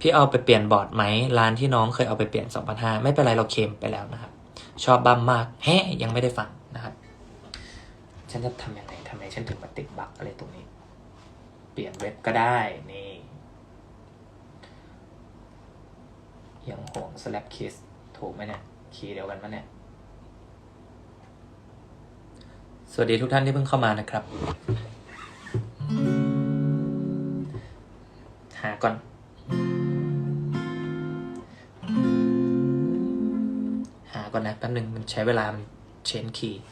พี่เอาไปเปลี่ยนบอร์ดไหมร้านที่น้องเคยเอาไปเปลี่ยนสองพันห้าไม่เป็นไรเราเคมไปแล้วนะครับ ชอบบัมมากแฮยังไม่ได้ฟังนะครับ ฉันจะทำยังไงทำไมฉันถึงมาติดบั๊กอะไรตรงนี้ เปลี่ยนเว็บก็ได้นี่ ยังห่วง slap kiss ถูกไหมเนี่ย คีย์เดียวกันมั้ยเนี่ย สวัสดีทุกท่านที่เพิ่งเข้ามานะครับ หาก่อน ก่อนนะแป๊บหนึ่งมันใช้เวลามันเชนคีย์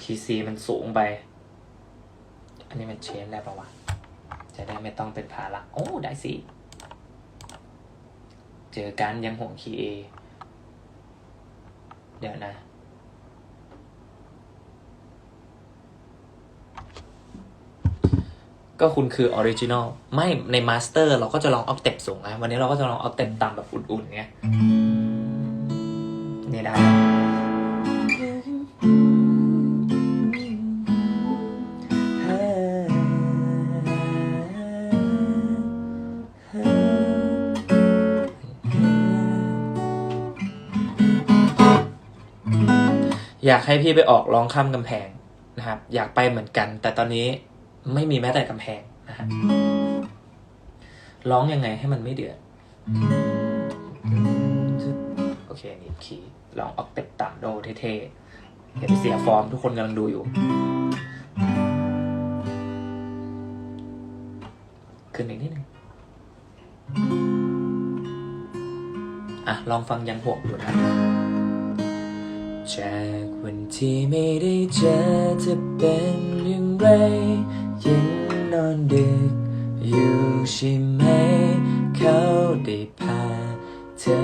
คีย์ซีมันสูงไป อันนี้มันเชนได้ปะวะ จะได้ไม่ต้องเป็นภาระโอ้ได้สิ เจอกันยังห่วงคีย์เอเดี๋ยวนะก็คุณคือออริจินอลไม่ในมาสเตอร์เราก็จะลองออกเต็ปสูงนะวันนี้เราก็จะลองออกเต็ปต่ำแบบอุ่นๆเงี้ย นี่ได้ อยากให้พี่ไปออกร้องข้ามกำแพงนะครับ อยากไปเหมือนกัน แต่ตอนนี้ไม่มีแม้แต่กำแพงนะฮะร้องยังไงให้มันไม่เดือดโอ ลองออกเต็ปต่ำโดเท่ๆเห็นเสียฟอร์มทุกคนกำลังดูอยู่ ขึ้นอีกนิดนึงอะ ลองฟังยังหกดูนะจากวันที่ไม่ได้เจอจะเป็นอย่างไร ยังนอนดึกอยู่ใช่ไหม เขาได้พาเธอ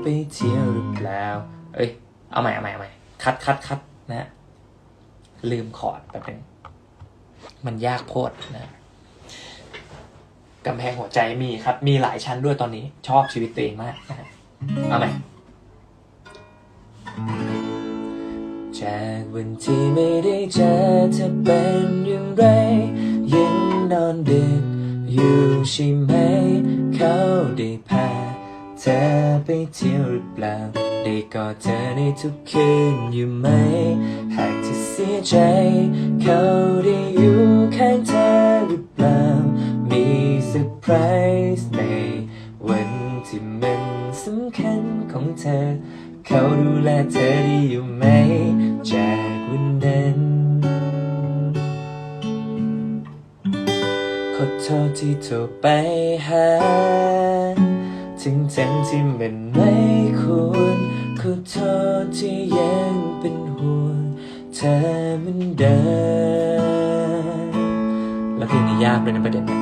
ไปเที่ยวหรือเปล่า เอ้ย เอาใหม่เอาใหม่เอาใหม่คัดคัดคัดนะลืมคอร์ดแป๊บนึงมันยากโพดนะกำแพงหัวใจมีครับ มีหลายชั้นด้วยตอนนี้ ชอบชีวิตตัวเองมากนะเอาใหม่จากวันที่ไม่ได้เจอเธอเป็นอย่างไร ยังนอนดึกอยู่ใช่ไหม เขาได้พาเธอไปเที่ยวหรือเปล่า ได้กอดเธอในทุกคืนอยู่ไหม หากเธอเสียใจ เขาได้อยู่ข้างเธอหรือเปล่า มีเซอร์ไพรส์ในวันที่มันสำคัญของเธอ เขาดูแลเธอดีอยู่ไหม จากวันนั้นขอโทษที่โทรไปหา ถึงทั้งที่มันไม่ควร ขอโทษที่ยังเป็นห่วงเธอเหมันเดิมแล้วเพลงนี้ยากเลยนะประเด็นเนี่ย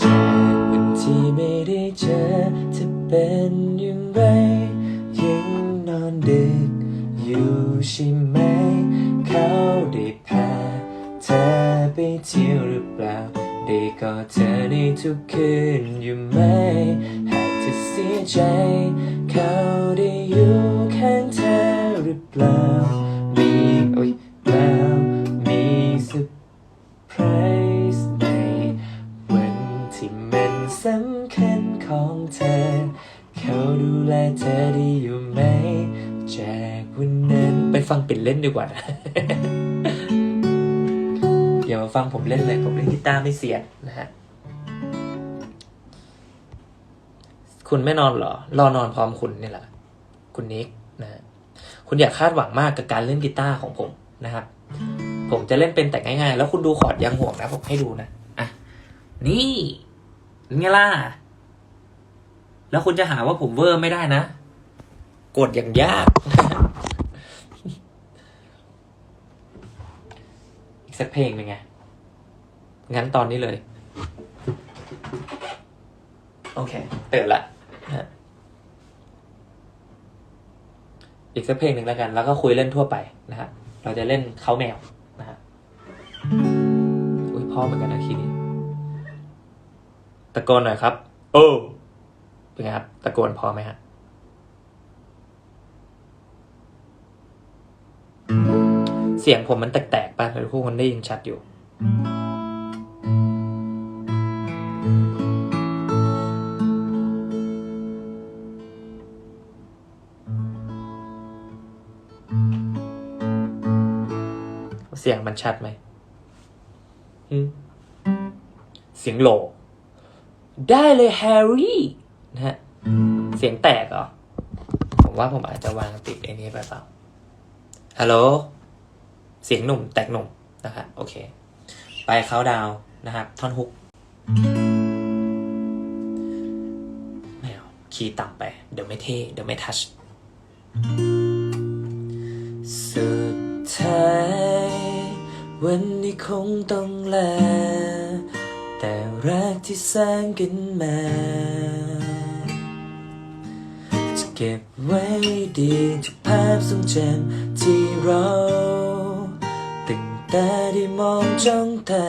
จากวันที่ไม่ได้เจอจะเป็นอย่างไรยังนอนดึกอยู่ใช่ไหม เขาได้พาเธอไปเที่ยวหรือเปล่า ได้กอดเธอในทุกคืนอยู่ไหม สียใจ เขาได้อยู่ข้างเธอหรือเปล่า มีโอ้ยเปล่ามีเซอร์ไพรส์ในวันที่มันสำคัญของเธอ เขาดูแลเธอดีอยู่ไหม จากวันนั้นไปฟังปิ่นเล่นดีกว่านะอย่ามาฟังผมเล่นเลย ผมเล่นกีตาร์ไม่เสียนะฮะ คุณไม่นอนเหรอ รอนอนพร้อมคุณนี่แหละ คุณนิกนะ คุณอย่าคาดหวังมากกับการเล่นกีตาร์ของผมนะครับ ผมจะเล่นเป็นแต่ง่ายๆ แล้วคุณดูคอร์ดยังห่วงนะผมให้ดูนะ อะ นี่ไงล่ะ แล้วคุณจะหาว่าผมเวอร์ไม่ได้นะ กดอย่างยากอีกสักเพลงหนึ่งไง งั้นตอนนี้เลย โอเค เตื่นละ ฮะอีกสักเพลงหนึ่งแล้วกัน แล้วก็คุยเล่นทั่วไปนะฮะ เราจะเล่นเขาแมวนะฮะ อุ้ยพ่อเหมือนกันนะคีนี้ตะโกนหน่อยครับ โอ้เป็นไงครับ ตะโกนพอไหมฮะเสียงผมมันแตกๆป่ะทุกคนได้ยินชัดอยู่ มันชัดไหมเสียงโหล ได้เลยแฮร์รี่นะฮะ เสียงแตกเหรอ ผมว่าผมอาจจะวางติดไอ้นี้ไปเปล่า ฮัลโหล เสียงหนุ่ม แตกหนุ่มนะครับโอเค ไปเขาดาวน์นะครับ ท่อนฮุกไม่เอาคีย์ต่ำไป เดี๋ยวไม่เท่ เดี๋ยวไม่ทัช วันนี้คงต้องลา แต่รักที่สร้างกันมา จะเก็บไว้ดีทุกภาพทรงจำที่เราตั้งแต่ได้มองจ้องตา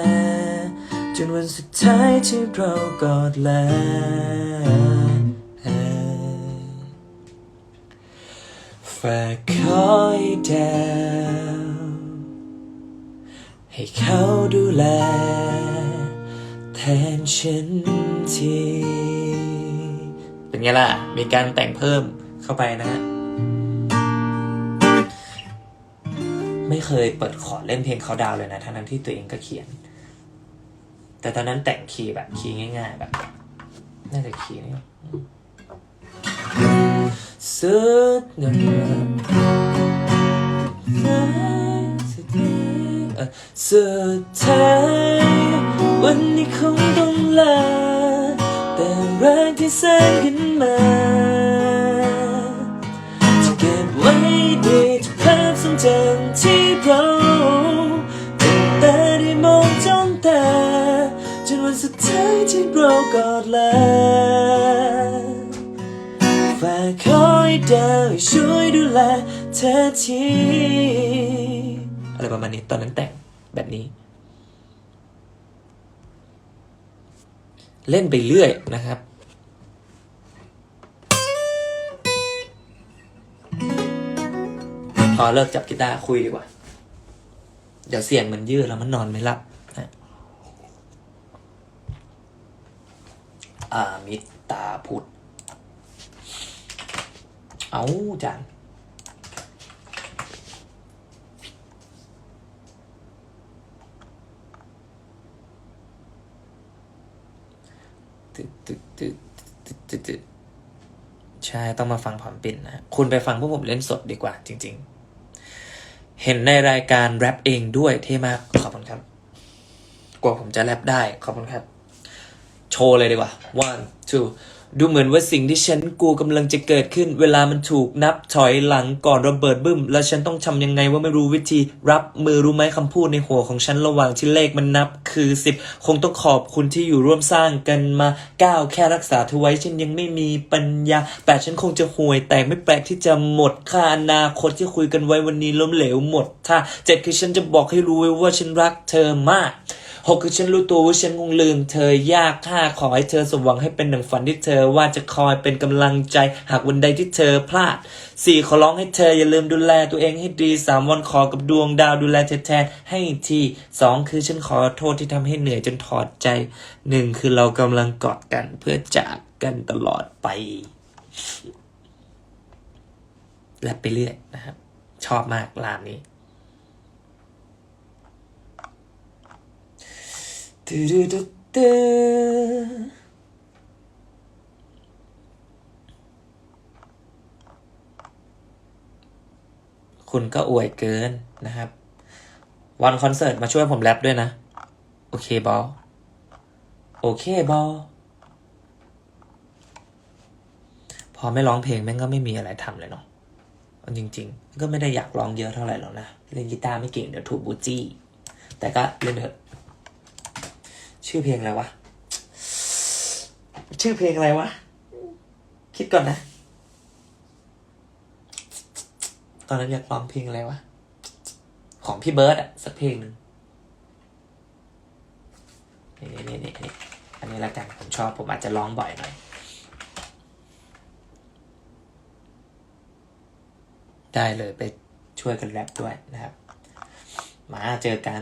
จนวันสุดท้ายที่เรากอดลาฝากคอยดาว ให้เขาดูแลแทนฉันทีเป็นไงล่ะ มีการแต่งเพิ่มเข้าไปนะฮะไม่เคยเปิดคอร์ดเล่นเพลงเขาดาวเลยนะ ทั้งนั้นที่ตัวเองก็เขียน แต่ตอนนั้นแต่งคีย์แบบคีย์ง่าย ๆ แบบ น่าจะคีย์นี่สุดเงิน สุดท้ายวันนี้คงต้องลา แต่รักที่สร้างขึ้นมาจะเก็บไว้ดีทุกภาพทรงจำที่เราตั้งแต่ได้มองจ้องตาจนวันสุดท้ายที่เรากอดลาฝากคอยดาวช่วยดูแลเธอที อะไรประมาณนี้ ตอนนั้นแต่งแบบนี้ เล่นไปเรื่อยนะครับพอเลิกจับกีตาร์คุยดีกว่า เดี๋ยวเสียงมันยืดแล้วมันนอนไม่หลับนะอามิตาพุทธ เอาจาน ตึ๊ดตึ๊ดตึ๊ดตึ๊ดตึ๊ดตึ๊ดใช่ต้องมาฟังพร้อมปิ่นนะคุณไปฟังพวกผมเล่นสดดีกว่า จริง ๆ เห็นในรายการแรปเองด้วยเท่มากขอบคุณครับ กว่าผมจะแรปได้ขอบคุณครับ โชว์เลยดีกว่า one two ดูเหมือนว่าสิ่งที่ฉันกูกำลังจะเกิดขึ้น เวลามันถูกนับถอยหลังก่อนระเบิดบึ้ม แล้วฉันต้องทำยังไงว่าไม่รู้วิธีรับมือรู้ไหมคำพูดในหัวของฉันระหว่างที่เลขมันนับคือสิบคงต้องขอบคุณที่อยู่ร่วมสร้างกันมาก้าวแค่รักษาเธอไว้ฉันยังไม่มีปัญญาแปดฉันคงจะห่วยแต่ไม่แปลกที่จะหมดค่าอนาคตที่คุยกันไว้วันนี้ล้มเหลวหมดถ้าเจ็ดคือฉันจะบอกให้รู้ไว้ว่าฉันรักเธอมาก หกคือฉันรู้ตัวว่าฉันคงลืมเธอยากห้าขอให้เธอสมหวังให้เป็นหนึ่งฝันที่เธอว่าจะคอยเป็นกำลังใจ หากวันใดที่เธอพลาดสี่ขอร้องให้เธออย่าลืมดูแลตัวเองให้ดีสามวันขอกับดวงดาวดูแลเธอแทนให้ทีสองคือฉันขอโทษที่ทำให้เหนื่อยจนถอดใจหนึ่งคือเรากำลังกอดกันเพื่อจากกันตลอดไป และไปเรื่อยนะครับ ชอบมากลามนี้ ตึ๊ดตึ๊ดตึ๊ดคุณก็อวยเกินนะครับ วันคอนเสิร์ตมาช่วยผมแรปด้วยนะ โอเคบอลโอเคบอลพอไม่ร้องเพลงแม่งก็ไม่มีอะไรทำเลยเนาะจริง ๆ ก็ไม่ได้อยากร้องเยอะเท่าไหร่หรอกนะ เล่นกีตาร์ไม่เก่งเดี๋ยวถูกบูจี้ แต่ก็เล่นเถอะ ชื่อเพลงอะไรวะ ชื่อเพลงอะไรวะ คิดก่อนนะ ตอนนั้นอยากร้องเพลงอะไรวะ ของพี่เบิร์ดอะสักเพลงหนึ่งนี่นี่นี่นี่อันนี้ละกันผมชอบผมอาจจะร้องบ่อยหน่อยได้เลยไปช่วยกันแรปด้วยนะครับ มาเจอกัน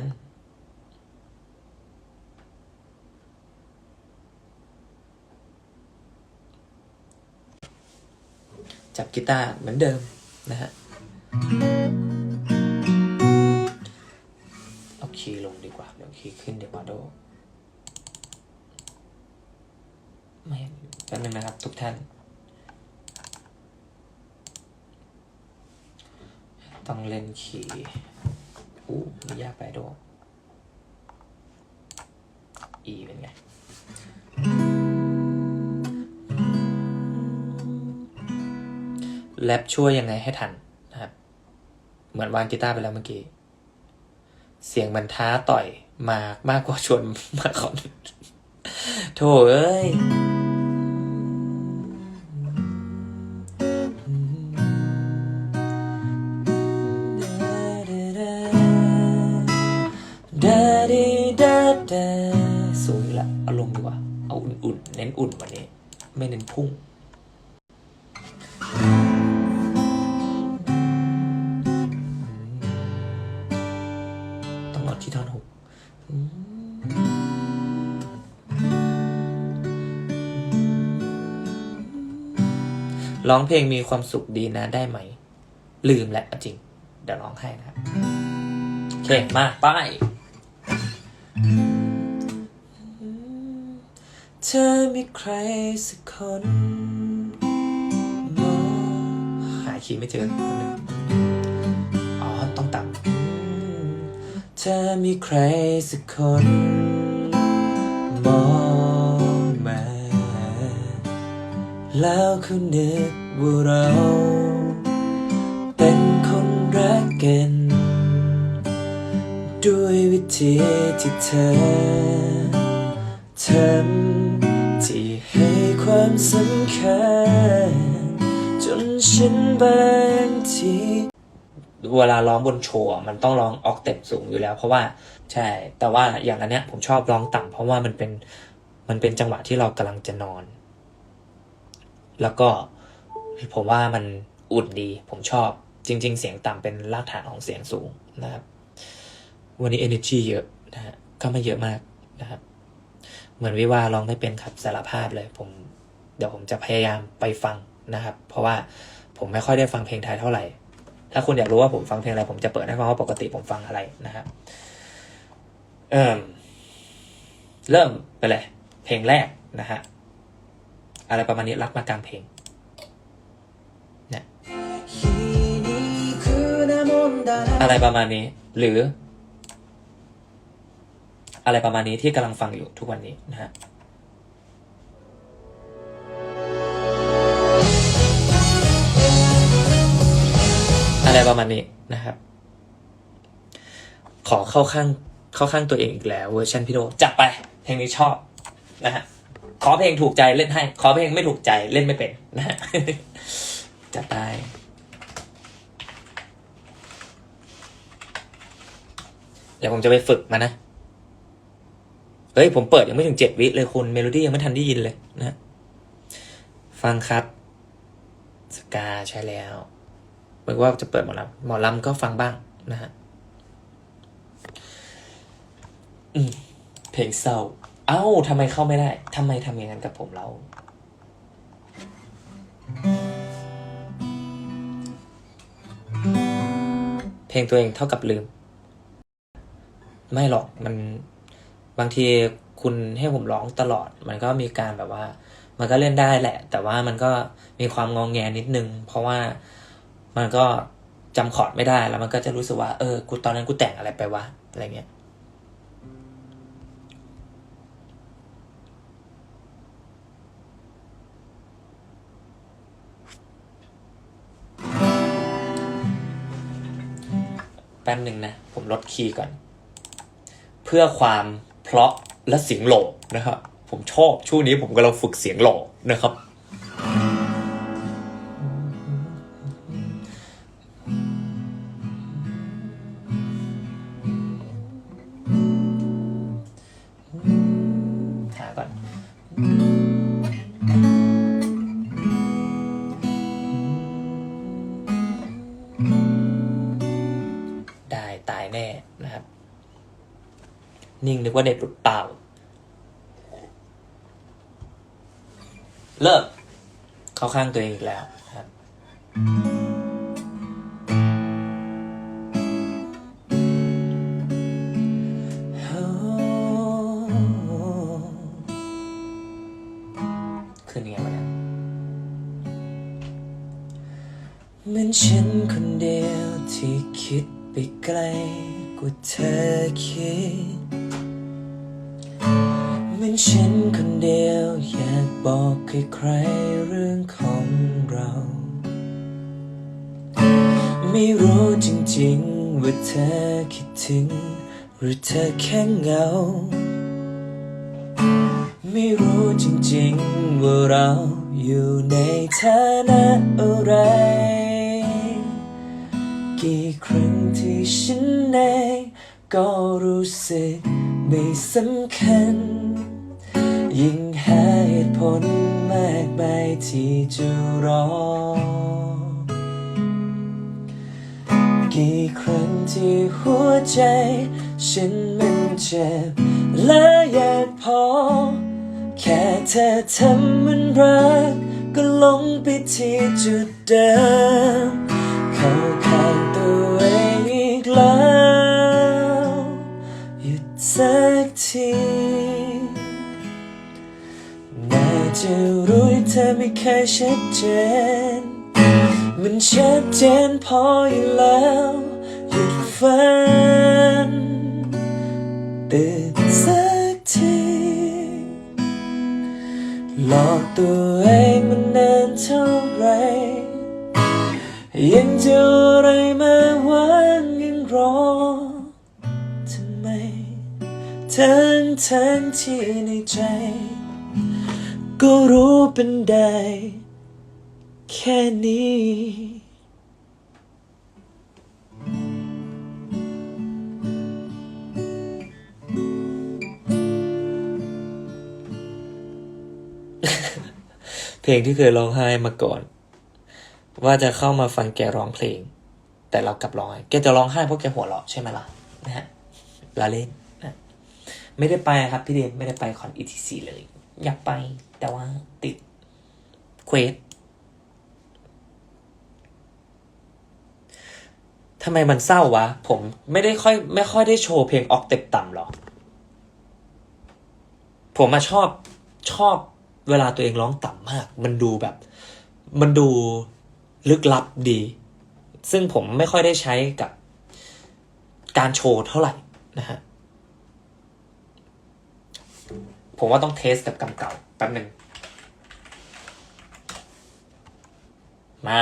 จับกีตาร์เหมือนเดิมนะฮะโอเคลงดีกว่า เดี๋ยวคีย์ขึ้นเดี๋ยวมาโดไม่แป๊บนึงนะครับทุกท่าน ต้องเล่นคีย์อู้ไม่ยากไปโดอีเป็นไง แรปช่วยยังไงให้ทันนะครับ เหมือนวางกีตาร์ไปแล้วเมื่อกี้ เสียงมันท้าต่อยมากมากกว่าชวนมาขอนโถเอ้ยสูงละอาลงดีกว่า เอาอุ่นๆ เน้นอุ่นวันนี้ ไม่เน้นพุ่ง ร้องเพลงมีความสุขดีนะได้ไหม ลืมแหละเอาจริง เดี๋ยวร้องให้นะครับโอเค มาไป้ายเธอมีใครสักคนมองหาคีย์ไม่เจอแป๊บนึงอ๋อ ต้องต่ำเธอมีใครสักคนมอง แล้วเขานึกว่าเรา เป็นคนรักกัน ด้วยวิธีที่เธอทำที่ให้ความสำคัญ จนฉันบางทีเวลาร้องบนโชว์มันต้องร้องออกเต็ปสูงอยู่แล้ว เพราะว่าใช่ แต่ว่าอย่างอันเนี้ยผมชอบร้องต่ำเพราะว่ามันเป็นมันเป็นจังหวะที่เรากำลังจะนอน แล้วก็ผมว่ามันอุ่นดี ผมชอบ จริง ๆ เสียงต่ำเป็นรากฐานของเสียงสูงนะครับ วันนี้ energy เยอะนะฮะก็ไม่เยอะมากนะครับ เหมือนวิว่าร้องไม่เป็นครับสารภาพเลย ผมเดี๋ยวผมจะพยายามไปฟังนะครับ เพราะว่าผมไม่ค่อยได้ฟังเพลงไทยเท่าไหร่ ถ้าคุณอยากรู้ว่าผมฟังเพลงอะไร ผมจะเปิดให้ฟังว่าปกติผมฟังอะไรนะครับเออเริ่มไปเลย เพลงแรกนะฮะ อะไรประมาณนี้รักมากลางเพลงเนี่ยอะไรประมาณนี้ หรือ อะไรประมาณนี้ที่กำลังฟังอยู่ทุกวันนี้นะฮะอะไรประมาณนี้นะครับ ขอเข้าข้างเข้าข้างตัวเองอีกแล้วเวอร์ชันพี่โดจัดไปเพลงนี้ชอบนะฮะ ขอเพลงถูกใจเล่นให้ ขอเพลงไม่ถูกใจเล่นไม่เป็นนะฮะจัดไปเดี๋ยวผมจะไปฝึกมานะ เฮ้ย ผมเปิดยังไม่ถึงเจ็ดวิเลยคุณเมโลดี้ยังไม่ทันได้ยินเลยนะ ฟังครับ สกาใช่แล้วเหมือนว่าจะเปิดหมอลำหมอลำก็ฟังบ้างนะฮะเพลงเศร้า เอ้าทำไมเข้าไม่ได้ทำไมทำอย่างนั้นกับผมเราเพลงตัวเองเท่ากับลืม ไม่หรอกมันบางทีคุณให้ผมร้องตลอด มันก็มีการแบบว่า มันก็เล่นได้แหละ แต่ว่ามันก็มีความงองแงนิดนึง เพราะว่ามันก็จำคอร์ดไม่ได้แล้วมันก็จะรู้สึกว่าเออกูตอนนั้นกูแต่งอะไรไปวะอะไรเงี้ย แป๊บหนึ่งนะ ผมลดคีย์ก่อน เพื่อความเพราะและเสียงโหลนะครับ ผมชอบช่วงนี้ผมกำลังฝึกเสียงโหลนะครับ หาก่อน กว่าเน็ตหลุดเปล่า เลิกเข้าข้างตัวเองอีกแล้วครับ ฉันคนเดียว อยากบอกใครๆเรื่องของเรา ไม่รู้จริงๆ ว่าเธอคิดถึง หรือเธอแค่เหงา ไม่รู้จริงๆ ว่าเราอยู่ในฐานะอะไร กี่ครั้งที่ฉันเองก็รู้สึกไม่สำคัญ ยิ่งหาเหตุผลมากมายที่จะรอ กี่ครั้งที่หัวใจ ฉันมันเจ็บและอยากพอ แค่เธอทำมันรัก ก็ลงไปที่จุดเดิม เข้าข้างตัวเองอีกแล้ว หยุดสักที ธอไม่เคยชัดเจน มันชัดเจนพออยู่แล้วหยุดฝันตื่นสักทีหลอกตัวเองมันนานเท่าไรยังจะเออะไรมาหวังยังรอทำไมทั้งทั้งที่ในใจ ก็รู้เป็นได้ แค่นี้เพลงที่เคยร้องไห้มาก่อน ว่าจะเข้ามาฟังแกร้องเพลง แต่เรากลับร้องไห้แกจะร้องไห้เพราะแกหัวเราะใช่ไหมล่ะนะฮะลาเล่นนะไม่ได้ไปครับพี่เดนไม่ได้ไปคอน ETC เลย อยากไป แต่ว่าติดเควสทำไมมันเศร้าวะ ผมไม่ได้ค่อย ไม่ค่อยได้โชว์เพลงออกเต็ปต่ำหรอก ผมมาชอบชอบเวลาตัวเองร้องต่ำมาก มันดูแบบ มันดูลึกลับดี ซึ่งผมไม่ค่อยได้ใช้กับการโชว์เท่าไหร่นะฮะ ผมว่าต้องเทสกับกำเก่าแป๊บหนึ่ง มา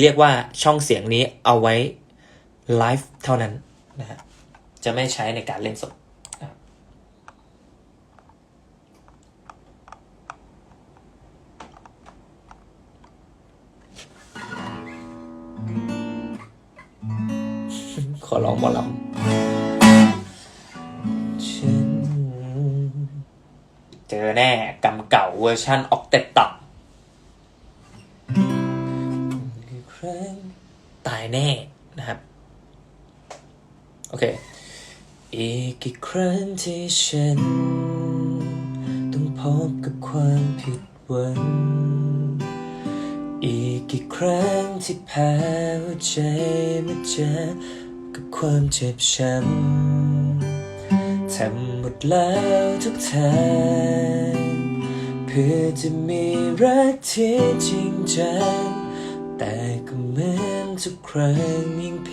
เรียกว่าช่องเสียงนี้เอาไว้ไลฟ์เท่านั้นนะฮะจะไม่ใช้ในการเล่นสดขอร้องหมอลำ อร์ชันออกเต็ปต่ำกี่ครั้งตายแน่นะครับ โอเค อีกกี่ครั้งที่ฉัน ต้องพบกับความผิดหวังอีกกี่ครั้งที่แพ้หัวใจมาเจอกับความเจ็บช้ำทำหมดแล้วทุกทาง พื่อจะมีรักที่จริงจัง แต่ก็เหมือนทุกครั้งยิ่งพ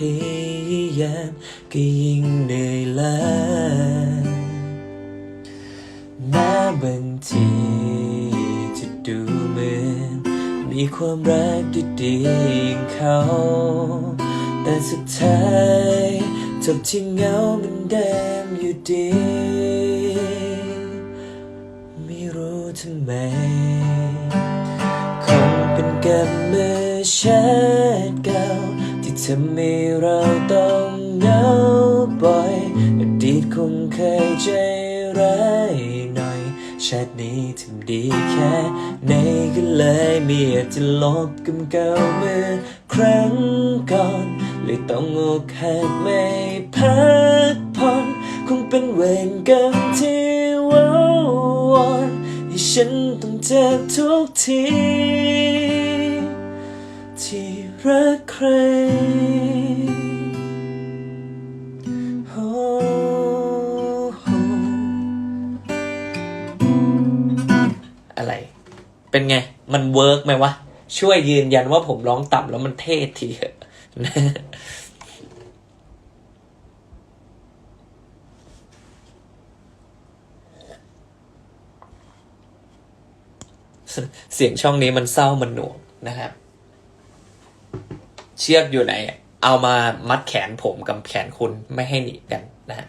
ยายามก็ยิ่งเหนื่อยล้าแม้บางทีจะดูเหมือน มีความรักดีๆอย่างเขา แต่สุดท้ายจบที่เงาเหมือนเดิมอยู่ดี ทำไม คงเป็นกรรมเมื่อชาติเก่า ที่ทำให้เราต้องเหงาบ่อย อดีตคงเคยใจร้ายหน่อย ชาตินี้ทำดีแค่ไหนก็เลยไม่อยากจะลบกำเก่าเมื่อครั้งก่อน เลยต้องอกหักไม่พักผ่อนคงเป็นเวรกรรมที่วาวอน ให้ฉันต้องเจ็บทุกที ที่รักใครอ้โหเป็นไง มันเวิร์กไหมวะ ช่วยยืนยันว่าผมร้องต่ำแล้วมันเท่ทีเถอะ เสียงช่องนี้มันเศร้ามันหน่วงนะครับเชือกอยู่ไหน เอามามัดแขนผมกับแขนคุณไม่ให้หนีกันนะฮะ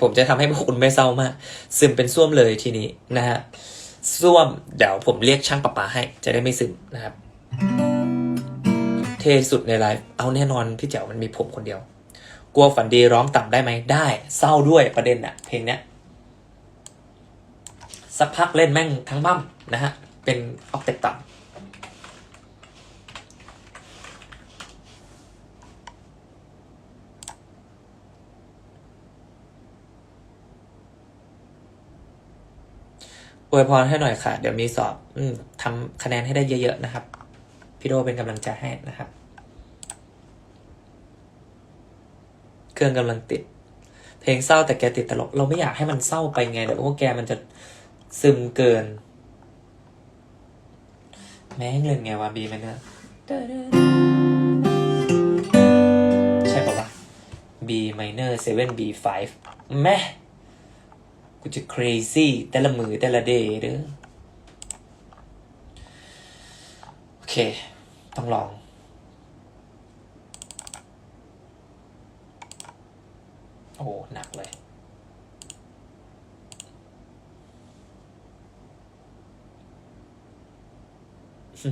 ผมจะทำให้พวกคุณไม่เศร้ามาก ซึมเป็นส้วมเลยทีนี้นะฮะส้วมเดี๋ยวผมเรียกช่างประปาให้ จะได้ไม่ซึมนะครับ เทสุดในไลฟ์เอาแน่นอนพี่เจ๋วมันมีผมคนเดียว กลัวฝันดีร้องต่ำได้ไหมได้ เศร้าด้วยประเด็นอะเพลงเนี้ย สักพักเล่นแม่งทั้งบั้มนะฮะ เป็นออกเต็ปต่ำอวยพรให้หน่อยค่ะ เดี๋ยวมีสอบ อืมทำคะแนนให้ได้เยอะ ๆ นะครับ พี่โดเป็นกำลังใจให้นะครับ เครื่องกำลังติด เพลงเศร้าแต่แกติดตลก เราไม่อยากให้มันเศร้าไปไง เดี๋ยวพวกแกมันจะ ซึมเกิน แม่งเล่นไงวะบีมันเนี่ยใช่ปะวะ B minor 7 B 5แม่กูจะ crazy แต่ละมือแต่ละเดย์เด้อโอเค ต้องลองโอ้ หนักเลย 是